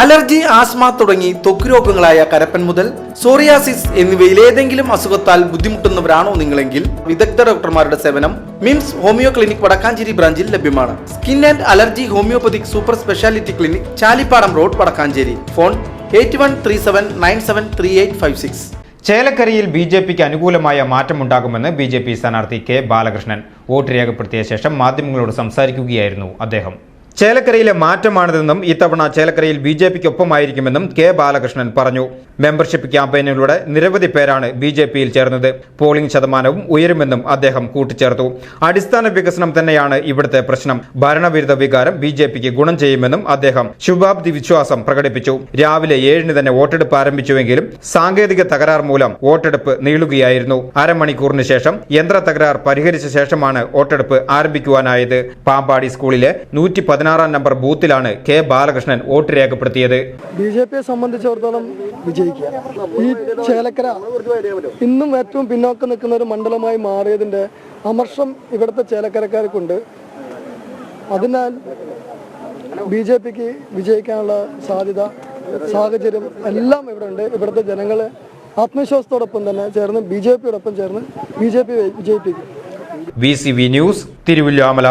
Allergy asthma തുടങ്ങി ത്വക്ക് രോഗങ്ങളായ കരപ്പൻ മുതൽ സോറിയാസിസ് എന്നിവയിൽ ഏതെങ്കിലും അസുഖത്താൽ ബുദ്ധിമുട്ടുന്നവരാണോ നിങ്ങളെങ്കിൽ വിദഗ്ധ ഡോക്ടർമാരുടെ സേവനം മിംസ് ഹോമിയോ ക്ലിനിക് വടക്കാഞ്ചേരി ബ്രാഞ്ചിൽ ലഭ്യമാണ്. Skin and allergy homeopathic super speciality clinic Chalippadam road Vadakkanchery. Phone eight one three seven nine seven three eight five six. ചേലക്കരയിൽ ബി ജെ പിക്ക് അനുകൂലമായ മാറ്റമുണ്ടാകുമെന്ന് ബി ജെ പി സ്ഥാനാർത്ഥി കെ ബാലകൃഷ്ണൻ. വോട്ട് രേഖപ്പെടുത്തിയ ശേഷം മാധ്യമങ്ങളോട് സംസാരിക്കുകയായിരുന്നു അദ്ദേഹം. ചേലക്കരയിലെ മാറ്റമാണിതെന്നും ഇത്തവണ ചേലക്കരയിൽ ബി ജെ പിക്ക് ഒപ്പമായിരിക്കുമെന്നും കെ ബാലകൃഷ്ണൻ പറഞ്ഞു. മെമ്പർഷിപ്പ് ക്യാമ്പയിനിലൂടെ നിരവധി പേരാണ് ബി ജെ പിയിൽ ചേർന്നത്. പോളിംഗ് ശതമാനവും ഉയരുമെന്നും അദ്ദേഹം കൂട്ടിച്ചേർത്തു. അടിസ്ഥാന വികസനം തന്നെയാണ് ഇവിടുത്തെ പ്രശ്നം. ഭരണവിരുദ്ധ വികാരം ബി ജെ പിക്ക് ഗുണം ചെയ്യുമെന്നും അദ്ദേഹം ശുഭാപ്തി വിശ്വാസം പ്രകടിപ്പിച്ചു. രാവിലെ ഏഴിന് തന്നെ വോട്ടെടുപ്പ് ആരംഭിച്ചുവെങ്കിലും സാങ്കേതിക തകരാർ മൂലം വോട്ടെടുപ്പ് നീളുകയായിരുന്നു. അരമണിക്കൂറിന് ശേഷം യന്ത്ര തകരാർ പരിഹരിച്ച ശേഷമാണ് വോട്ടെടുപ്പ് ആരംഭിക്കുവാനായത്. പാമ്പാടി സ്കൂളിലെ നൂറ്റി പതിനാറാം നമ്പർ ബൂത്തിലാണ് കെ ബാലകൃഷ്ണൻ വോട്ട് രേഖപ്പെടുത്തിയത്. ബി ജെ പിയെ സംബന്ധിച്ചിടത്തോളം വിജയിക്കുക. ഈ ചേലക്കര ഇന്നും ഏറ്റവും പിന്നോക്കം നിൽക്കുന്ന ഒരു മണ്ഡലമായി മാറിയതിന്റെ അമർഷം ഇവിടുത്തെ ചേലക്കരക്കാർക്കുണ്ട്. അതിനാൽ ബി ജെ പിക്ക് വിജയിക്കാനുള്ള സാധ്യത സാഹചര്യം എല്ലാം ഇവിടെ ഉണ്ട് ഇവിടുത്തെ ജനങ്ങൾ ആത്മവിശ്വാസത്തോടൊപ്പം തന്നെ ചേർന്ന് ബി ജെ പിയോടൊപ്പം ചേർന്ന് B J P വിജയിപ്പിക്കും. V C V news Thiruvillwamala